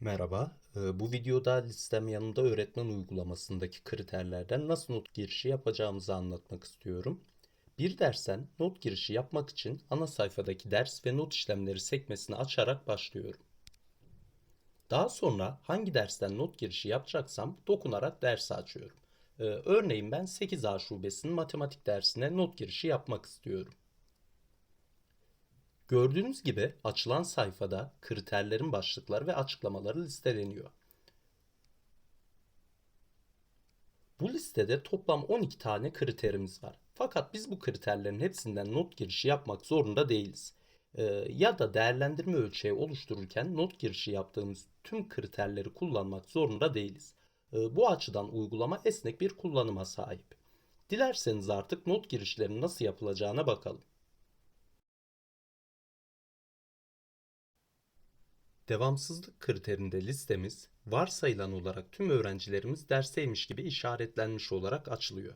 Merhaba. Ee, Bu videoda listem yanında öğretmen uygulamasındaki kriterlerden nasıl not girişi yapacağımızı anlatmak istiyorum. Bir dersten not girişi yapmak için ana sayfadaki ders ve not işlemleri sekmesini açarak başlıyorum. Daha sonra hangi dersten not girişi yapacaksam dokunarak dersi açıyorum. Ee, Örneğin ben 8A şubesinin matematik dersine not girişi yapmak istiyorum. Gördüğünüz gibi açılan sayfada kriterlerin başlıkları ve açıklamaları listeleniyor. Bu listede toplam 12 tane kriterimiz var. Fakat biz bu kriterlerin hepsinden not girişi yapmak zorunda değiliz. Ee, ya da değerlendirme ölçeği oluştururken not girişi yaptığımız tüm kriterleri kullanmak zorunda değiliz. Ee, bu açıdan uygulama esnek bir kullanıma sahip. Dilerseniz artık not girişlerinin nasıl yapılacağına bakalım. Devamsızlık kriterinde listemiz varsayılan olarak tüm öğrencilerimiz dersteymiş gibi işaretlenmiş olarak açılıyor.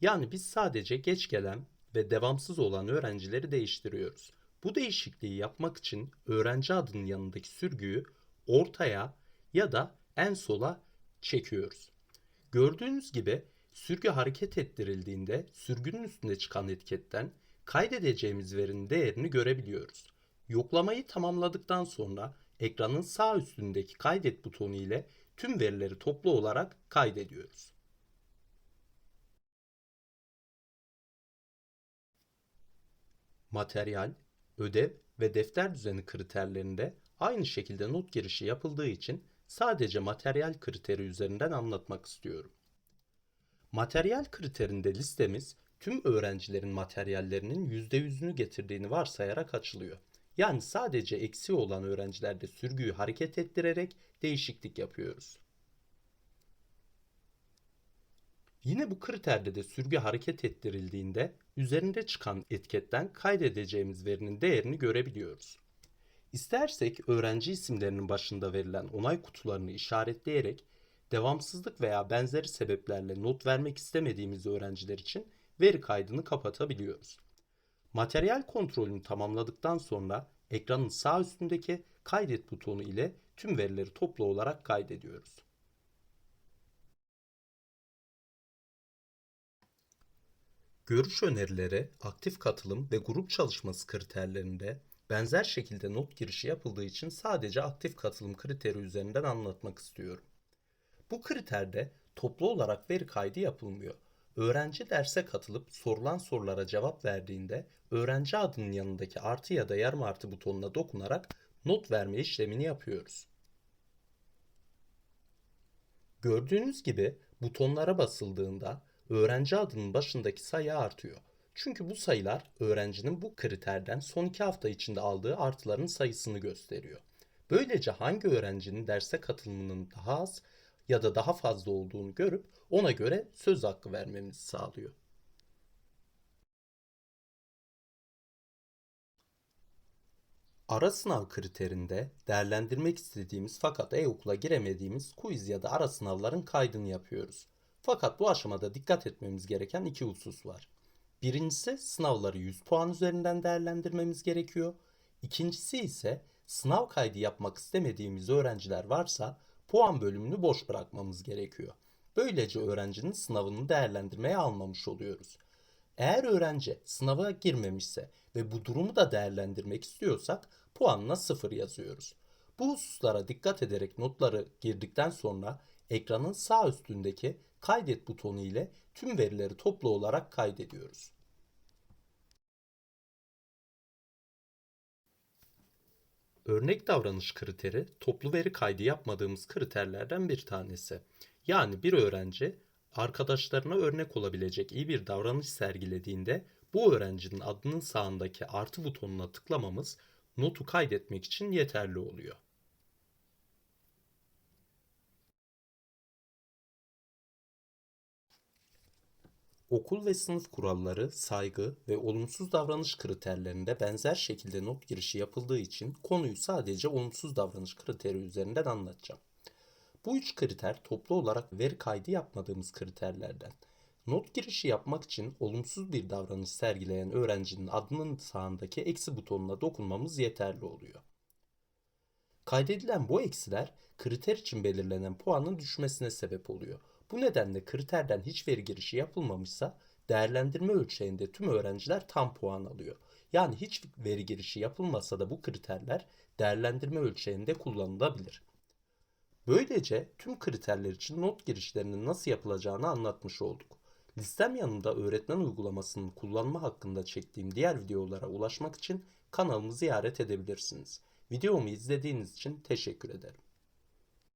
Yani biz sadece geç gelen ve devamsız olan öğrencileri değiştiriyoruz. Bu değişikliği yapmak için öğrenci adının yanındaki sürgüyü ortaya ya da en sola çekiyoruz. Gördüğünüz gibi sürgü hareket ettirildiğinde sürgünün üstünde çıkan etiketten kaydedeceğimiz verinin değerini görebiliyoruz. Yoklamayı tamamladıktan sonra ekranın sağ üstündeki kaydet butonu ile tüm verileri toplu olarak kaydediyoruz. Materyal, ödev ve defter düzeni kriterlerinde aynı şekilde not girişi yapıldığı için sadece materyal kriteri üzerinden anlatmak istiyorum. Materyal kriterinde listemiz tüm öğrencilerin materyallerinin %100'ünü getirdiğini varsayarak açılıyor. Yani sadece eksiği olan öğrencilerde sürgüyü hareket ettirerek değişiklik yapıyoruz. Yine bu kriterde de sürgü hareket ettirildiğinde üzerinde çıkan etiketten kaydedeceğimiz verinin değerini görebiliyoruz. İstersek öğrenci isimlerinin başında verilen onay kutularını işaretleyerek devamsızlık veya benzeri sebeplerle not vermek istemediğimiz öğrenciler için veri kaydını kapatabiliyoruz. Materyal kontrolünü tamamladıktan sonra ekranın sağ üstündeki kaydet butonu ile tüm verileri toplu olarak kaydediyoruz. Görüş önerileri, aktif katılım ve grup çalışması kriterlerinde benzer şekilde not girişi yapıldığı için sadece aktif katılım kriteri üzerinden anlatmak istiyorum. Bu kriterde toplu olarak veri kaydı yapılmıyor. Öğrenci derse katılıp sorulan sorulara cevap verdiğinde öğrenci adının yanındaki artı ya da yarım artı butonuna dokunarak not verme işlemini yapıyoruz. Gördüğünüz gibi butonlara basıldığında öğrenci adının başındaki sayı artıyor. Çünkü bu sayılar öğrencinin bu kriterden son iki hafta içinde aldığı artıların sayısını gösteriyor. Böylece hangi öğrencinin derse katılımının daha az ya da daha fazla olduğunu görüp ona göre söz hakkı vermemizi sağlıyor. Ara sınav kriterinde değerlendirmek istediğimiz fakat e-okula giremediğimiz quiz ya da ara sınavların kaydını yapıyoruz. Fakat bu aşamada dikkat etmemiz gereken iki husus var. Birincisi sınavları 100 puan üzerinden değerlendirmemiz gerekiyor. İkincisi ise sınav kaydı yapmak istemediğimiz öğrenciler varsa puan bölümünü boş bırakmamız gerekiyor. Böylece öğrencinin sınavını değerlendirmeye almamış oluyoruz. Eğer öğrenci sınava girmemişse ve bu durumu da değerlendirmek istiyorsak puanına 0 yazıyoruz. Bu hususlara dikkat ederek notları girdikten sonra ekranın sağ üstündeki kaydet butonu ile tüm verileri toplu olarak kaydediyoruz. Örnek davranış kriteri toplu veri kaydı yapmadığımız kriterlerden bir tanesi. Yani bir öğrenci arkadaşlarına örnek olabilecek iyi bir davranış sergilediğinde bu öğrencinin adının sağındaki artı butonuna tıklamamız notu kaydetmek için yeterli oluyor. Okul ve sınıf kuralları, saygı ve olumsuz davranış kriterlerinde benzer şekilde not girişi yapıldığı için konuyu sadece olumsuz davranış kriteri üzerinden anlatacağım. Bu üç kriter toplu olarak veri kaydı yapmadığımız kriterlerden. Not girişi yapmak için olumsuz bir davranış sergileyen öğrencinin adının sağındaki eksi butonuna dokunmamız yeterli oluyor. Kaydedilen bu eksiler kriter için belirlenen puanın düşmesine sebep oluyor. Bu nedenle kriterden hiç veri girişi yapılmamışsa değerlendirme ölçeğinde tüm öğrenciler tam puan alıyor. Yani hiç veri girişi yapılmasa da bu kriterler değerlendirme ölçeğinde kullanılabilir. Böylece tüm kriterler için not girişlerinin nasıl yapılacağını anlatmış olduk. Listem yanında öğretmen uygulamasının kullanma hakkında çektiğim diğer videolara ulaşmak için kanalımı ziyaret edebilirsiniz. Videomu izlediğiniz için teşekkür ederim.